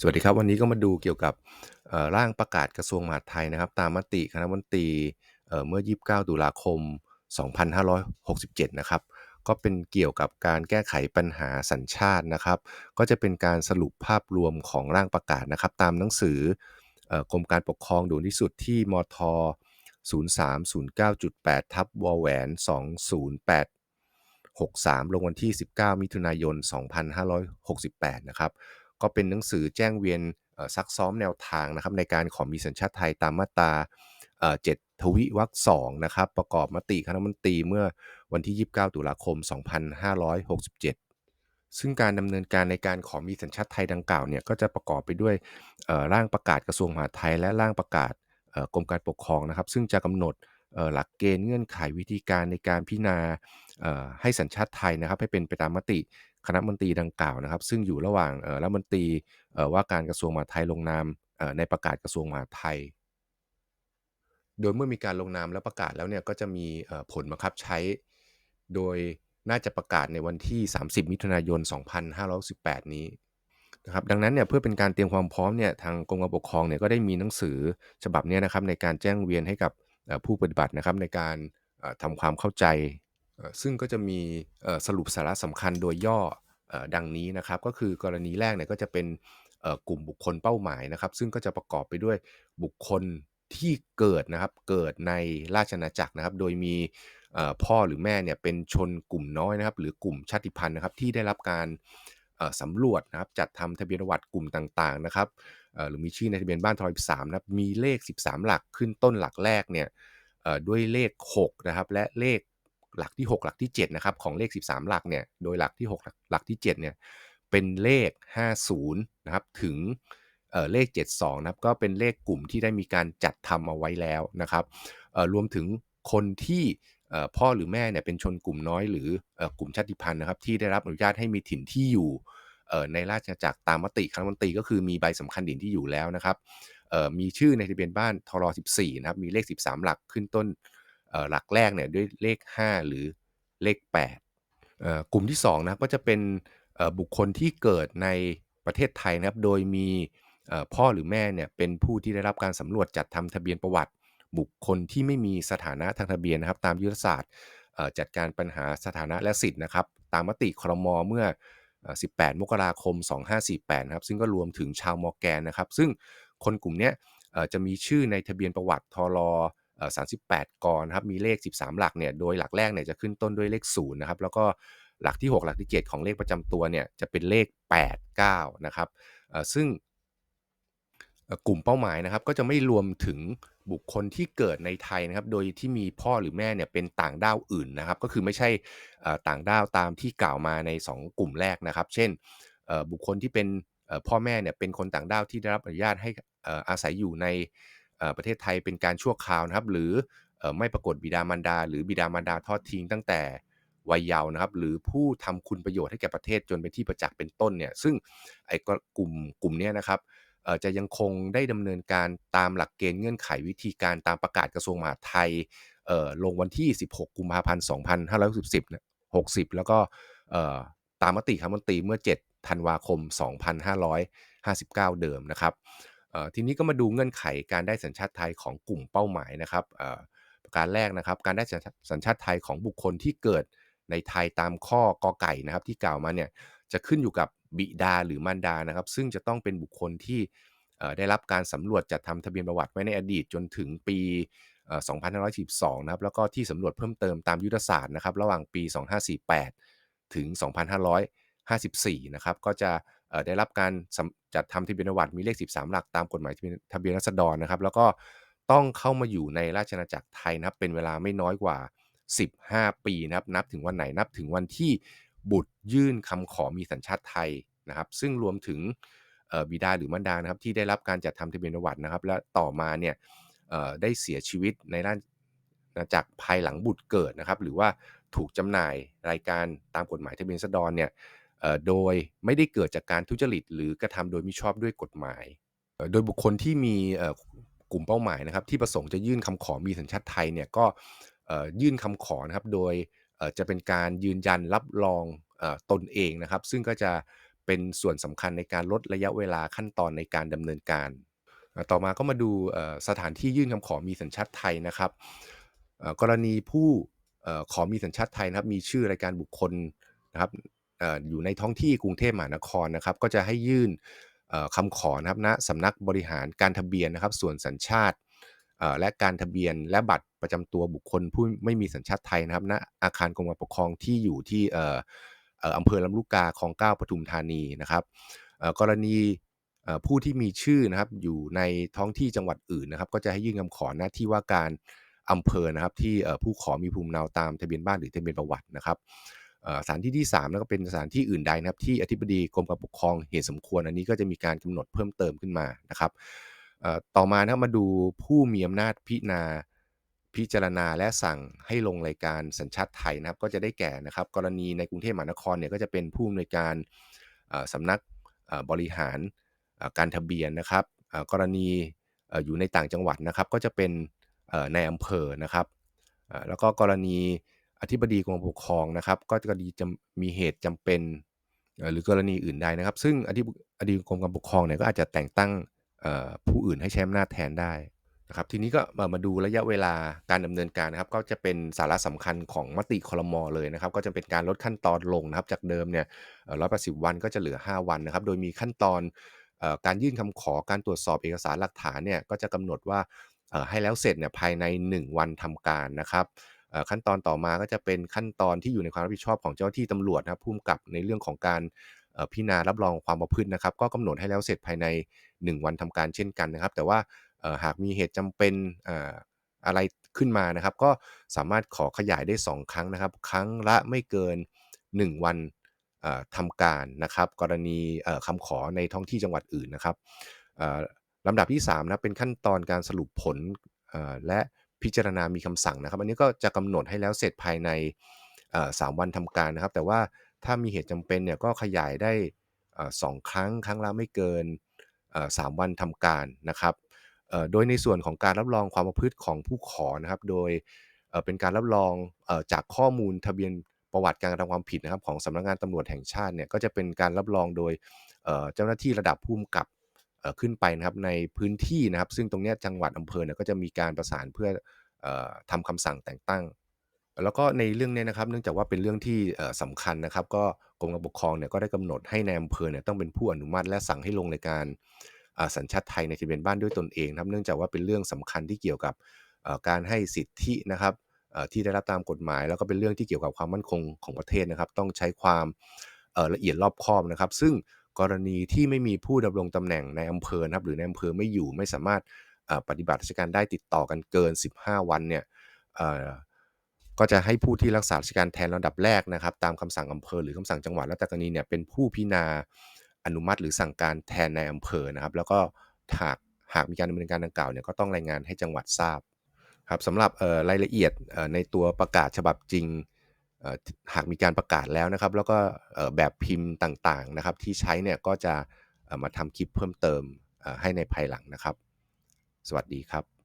สวัสดีครับ วันนี้ก็มาดูเกี่ยวกับร่างประกาศกระทรวงมหาดไทยนะครับ ตามมติคณะมนตรีเอ่อเมื่อ 29 ตุลาคม 2567 นะครับ ก็เป็นเกี่ยวกับการแก้ไขปัญหาสัญชาตินะครับ ก็จะเป็นการสรุปภาพรวมของร่างประกาศนะครับ ตามหนังสือเอ่อกรมการปกครองด่วนที่สุดที่มท 0309.8 ทับวแหวน 208 63 ลงวันที่ 19 มิถุนายน 2568 นะครับ ก็เป็นหนังสือแจ้งเวียนซักซ้อมแนวทางนะครับในการขอมีสัญชาติไทยตามมาตราเอ่อ7ทวิวรรค2นะครับประกอบมติคณะมนตรีเมื่อวันที่ 29 ตุลาคม 2567 ซึ่งการดำเนินการในการขอมีสัญชาติไทยดังกล่าวเนี่ยก็จะประกอบไปด้วยร่างประกาศกระทรวงมหาดไทย และร่างประกาศกรมการปกครองนะครับ ซึ่งจะกำหนดหลักเกณฑ์เงื่อนไขวิธีการในการพิจารณาให้สัญชาติไทยนะครับ ให้เป็นไปตามมติ คณะมนตรีดังกล่าวนะครับ ซึ่งอยู่ระหว่างเอ่อรัฐมนตรีว่าการกระทรวงมหาดไทยลงนามในประกาศกระทรวงมหาดไทย โดยเมื่อมีการลงนามและประกาศแล้วเนี่ยก็จะมีผลบังคับใช้ โดยน่าจะประกาศในวันที่ 30 มิถุนายน 2518 นี้นะครับดังนั้นเนี่ยเพื่อเป็นการเตรียมความพร้อมเนี่ยทางกรมการปกครองเนี่ยก็ได้มีหนังสือฉบับนี้นะครับในการแจ้งเวียนให้กับผู้ปฏิบัตินะครับในการเอ่อทำความเข้าใจ ซึ่งก็จะมีสรุปสาระสำคัญโดยย่อดังนี้นะครับ ก็คือกรณีแรกเนี่ยก็จะเป็นกลุ่มบุคคลเป้าหมายนะครับ ซึ่งก็จะประกอบไปด้วยบุคคลที่เกิดนะครับเกิดในราชอาณาจักรนะครับ โดยมีพ่อหรือแม่เนี่ยเป็นชนกลุ่มน้อยนะครับ หรือกลุ่มชาติพันธุ์นะครับที่ได้รับการสำรวจนะครับจัดทำทะเบียนประวัติกลุ่มต่างๆนะครับหรือมีชื่อในทะเบียนบ้านทอย13นะครับมีเลข 13 หลักขึ้นต้นหลักแรกเนี่ยด้วยเลข6นะครับและเลข หลักที่ 6 หลักที่7นะครับของเลข 13 หลักเนี่ยโดยหลักที่6หลักหลักที่7เนี่ยเป็นเลข 50นะครับถึงเเลข 72นะครับก็เป็นเลขกลุ่มที่ได้มีการจัดทำเอาไว้แล้วนะครับรวมถึงคนที่พ่อหรือแม่เนี่ยเป็นชนกลุ่มน้อยหรืออกลุ่มชาติพันธุ์นะครับที่ได้รับอนุญาตให้มีถิ่นที่อยู่ในราชอาณาจักรตามมติคณะรัฐมนตรีก็คือมีใบสำคัญถิ่นที่อยู่แล้วนะครับมีชื่อในทะเบียนบ้านทร14นะครับมีเลข 13 หลักขึ้นต้น หลักแรกเนี่ยด้วยเลข 5 หรือเลข8กลุ่มที่2นะก็จะเป็นบุคคลที่เกิดในประเทศไทยนะครับโดยมีพ่อหรือแม่เนี่ยเป็นผู้ที่ได้รับการสำรวจจัดทำทะเบียนประวัติ บุคคลที่ไม่มีสถานะทางทะเบียนนะครับ ตามยุทธศาสตร์จัดการปัญหาสถานะและสิทธิ์นะครับ ตามมติครมเมื่อ 18 มกราคม 2548ครับซึ่งก็รวมถึงชาวมอร์แกนนะครับ ซึ่งคนกลุ่มนี้จะมีชื่อในทะเบียนประวัติทรเอ่อ 38 กรนะครับมีเลข 13 หลักเนี่ยโดยหลักแรกเนี่ยจะขึ้นต้นด้วยเลข0นะครับแล้วก็หลักที่ 6 หลักที่ 7 ของเลขประจำตัวเนี่ยจะเป็นเลข 8 9นะครับซึ่งกลุ่มเป้าหมายนะครับก็จะไม่รวมถึงบุคคลที่เกิดในไทยนะครับ โดยที่มีพ่อหรือแม่เนี่ยเป็นต่างด้าวอื่นนะครับ ก็คือไม่ใช่ต่างด้าวตามที่กล่าวมาใน 2 กลุ่มแรกนะครับ เช่นบุคคลที่เป็นพ่อแม่เนี่ยเป็นคนต่างด้าวที่ได้รับอนุญาตให้อาศัยอยู่ใน ประเทศไทยเป็นการชั่วคราวนะครับ หรือไม่ปรากฏบิดามารดา หรือบิดามารดาทอดทิ้งตั้งแต่วัยเยาว์นะครับ หรือผู้ทำคุณประโยชน์ให้แก่ประเทศจนเป็นที่ประจักษ์เป็นต้นเนี่ย ซึ่งไอ้กลุ่มกลุ่มเนี้ยนะครับจะยังคงได้ดำเนินการตามหลักเกณฑ์เงื่อนไขวิธีการตามประกาศกระทรวงมหาดไทยลงวันที่ 16 กุมภาพันธ์ 2560นะ60 แล้วก็ตามมติคณะรัฐมนตรีเมื่อ 7 ธันวาคม 2559 เดิมนะครับ ทีนี้ก็มาดูเงื่อนไขการได้สัญชาติไทยของกลุ่มเป้าหมายนะครับประการแรกนะครับ การได้สัญชาติไทยของบุคคลที่เกิดในไทยตามข้อกอไก่นะครับ ที่กล่าวมาเนี่ยจะขึ้นอยู่กับบิดาหรือมารดานะครับ ซึ่งจะต้องเป็นบุคคลที่ได้รับการสำรวจจัดทำทะเบียนประวัติไว้ในอดีตจนถึงปี 2542 นะครับ แล้วก็ที่สำรวจเพิ่มเติมตามยุทธศาสตร์นะครับ ระหว่างปี 2548 ถึง 2554 นะครับ ก็จะ ได้รับการจัดทำทะเบียนวัติมีเลข 13 หลักตามกฎหมายทะเบียนราษฎรนะครับ แล้วก็ต้องเข้ามาอยู่ในราชอาณาจักรไทยนะครับ เป็นเวลาไม่น้อยกว่า 15 ปีนะครับ นับถึงวันไหนนับถึงวันที่บุตรยื่นคำขอมีสัญชาติไทยนะครับ ซึ่งรวมถึงบิดาหรือมารดานะครับ ที่ได้รับการจัดทำทะเบียนวัตินะครับ และต่อมาเนี่ยได้เสียชีวิตในราชอาณาจักรภายหลังบุตรเกิดนะครับ หรือว่าถูกจำหน่ายรายการตามกฎหมายทะเบียนราษฎรเนี่ย โดยไม่ได้เกิดจากการทุจริต หรือกระทำโดยมิชอบด้วยกฎหมาย โดยบุคคลที่มีกลุ่มเป้าหมายนะครับ ที่ประสงค์จะยื่นคำขอมีสัญชาติไทยเนี่ยก็ยื่นคำขอนะครับ โดยจะเป็นการยืนยันรับรองอตนเองนะครับ ซึ่งก็จะเป็นส่วนสำคัญในการลดระยะเวลาขั้นตอนในการดำเนินการ ต่อมาก็มาดูสถานที่ยื่นคำขอมีสัญชาติไทยนะครับกรณีผู้ขอมีสัญชาติไทยนะครับ มีชื่อรายการบุคคลนะครับ อยู่ในท้องที่กรุงเทพมหานครนะครับ ก็จะให้ยื่นคำขอนะครับณสำนักบริหารการทะเบียนนะครับ ส่วนสัญชาติและการทะเบียนและบัตรประจำตัวบุคคลผู้ไม่มีสัญชาติไทยนะครับณอาคารกรมการปกครองที่อยู่ที่อออำเภอลำลูกกาคลองเก้าปทุมธานีนะครับกรณีผู้ที่มีชื่อนะครับอยู่ในท้องที่จังหวัดอื่นนะครับ ก็จะให้ยื่นคำขอหน้าที่ว่าการอำเภอนะครับที่ผู้ขอมีภูมิเนาตามทะเบียนบ้านหรือทะเบียนประวัตินะครับ สถานที่ที่ 3 แล้วก็เป็นสถานที่อื่นใดนะครับที่อธิบดีกรมการปกครองเห็นสมควร อันนี้ก็จะมีการกำหนดเพิ่มเติมขึ้นมานะครับต่อมานะครับมาดูผู้มีอำนาจพิจารณาพิจารณาและสั่งให้ลงรายการสัญชาติไทยนะครับ ก็จะได้แก่นะครับ กรณีในกรุงเทพมหานครเนี่ยก็จะเป็นผู้อำนวยการสำนักบริหารการทะเบียนนะครับกรณีอยู่ในต่างจังหวัดนะครับ ก็จะเป็นในอำเภอนะครับแล้วก็กรณี อธิบดีกรมปกครองนะครับ ก็กรณีจะมีเหตุจำเป็นหรือกรณีอื่นใดนะครับ ซึ่งอธิบอดีกรมการปกครองเนี่ยก็อาจจะแต่งตั้งผู้อื่นให้ใช้อำนาจแทนได้นะครับ ทีนี้ก็มามาดูระยะเวลาการดำเนินการนะครับ ก็จะเป็นสาระสำคัญของมติคลมอเลยนะครับ ก็จะเป็นการลดขั้นตอนลงนะครับ จากเดิมเนี่ยร้อยแปดสิบวันก็จะเหลือ 5 วันนะครับ โดยมีขั้นตอนอการยื่นคำขอการตรวจสอบเอกสารหลักฐานเนี่ยก็จะกำหนดว่าให้แล้วเสร็จเนี่ยภายใน 1 วันทำการนะครับ ขั้นตอนต่อมาก็จะเป็นขั้นตอนที่อยู่ในความรับผิดชอบของเจ้าที่ตำรวจนะครับผู้กำกับในเรื่องของการพิจารณารับรองความประพฤตินะครับ ก็กำหนดให้แล้วเสร็จภายใน 1 วันทำการเช่นกันนะครับ แต่ว่าหากมีเหตุจำเป็นอะไรขึ้นมานะครับ ก็สามารถขอขยายได้ 2 ครั้งนะครับ ครั้งละไม่เกิน 1 วันเอ่อทำการนะครับ กรณีเอ่อคำขอในท้องที่จังหวัดอื่นนะครับลำดับที่3นะเป็นขั้นตอนการสรุปผลและ พิจารณามีคำสั่งนะครับ อันนี้ก็จะกำหนดให้แล้วเสร็จภายในสามวันทำการนะครับ แต่ว่าถ้ามีเหตุจำเป็นเนี่ยก็ขยายได้สองครั้งครั้งละไม่เกินสามวันทำการนะครับโดยในส่วนของการรับรองความประพฤติของผู้ขอนะครับ โดยเป็นการรับรองจากข้อมูลทะเบียนประวัติการกระทำความผิดนะครับ ของสำนักงานตำรวจแห่งชาติเนี่ยก็จะเป็นการรับรองโดยเจ้าหน้าที่ระดับผู้กำกับ ขึ้นไปนะครับในพื้นที่นะครับ ซึ่งตรงนี้จังหวัดอำเภอเนี่ยก็จะมีการประสานเพื่ออ่อทำคำสั่งแต่งตั้ง แล้วก็ในเรื่องเนี้ยนะครับ เนื่องจากว่าเป็นเรื่องที่เอ่อสำคัญนะครับ ก็กรมการปกครองเนี่ยก็ได้กำหนดให้ในอำเภอเนี่ยต้องเป็นผู้อนุมัติและสั่งให้ลงในการสัญชาติไทยในทะเบียนบ้านด้วยตนเองนะครับเนื่องจากว่าเป็นเรื่องสำคัญที่เกี่ยวกับการให้สิทธินะครับที่ได้รับตามกฎหมาย แล้วก็เป็นเรื่องที่เกี่ยวกับความมั่นคงของประเทศนะครับ ต้องใช้ความละเอียดรอบคอบนะครับ ซึ่ง กรณีที่ไม่มีผู้ดำรงตำแหน่งในอำเภอนะครับหรือในอำเภอไม่อยู่ไม่สามารถปฏิบัติราชการได้ติดต่อกันเกิน 15 วันเนี่ยก็จะให้ผู้ที่รักษาราชการแทนระดับแรกนะครับ ตามคำสั่งอำเภอหรือคำสั่งจังหวัดและแต่กรณีเนี่ยเป็นผู้พิจารณาอนุมัติหรือสั่งการแทนในอำเภอนะครับ แล้วก็หากหากมีการดำเนินการดังกล่าวเนี่ยก็ต้องรายงานให้จังหวัดทราบครับสำหรับรายละเอียดในตัวประกาศฉบับจริง หากมีการประกาศแล้วนะครับ แล้วก็แบบพิมพ์ต่างๆนะครับ ที่ใช้เนี่ยก็จะมาทำคลิปเพิ่มเติมให้ในภายหลังนะครับ สวัสดีครับ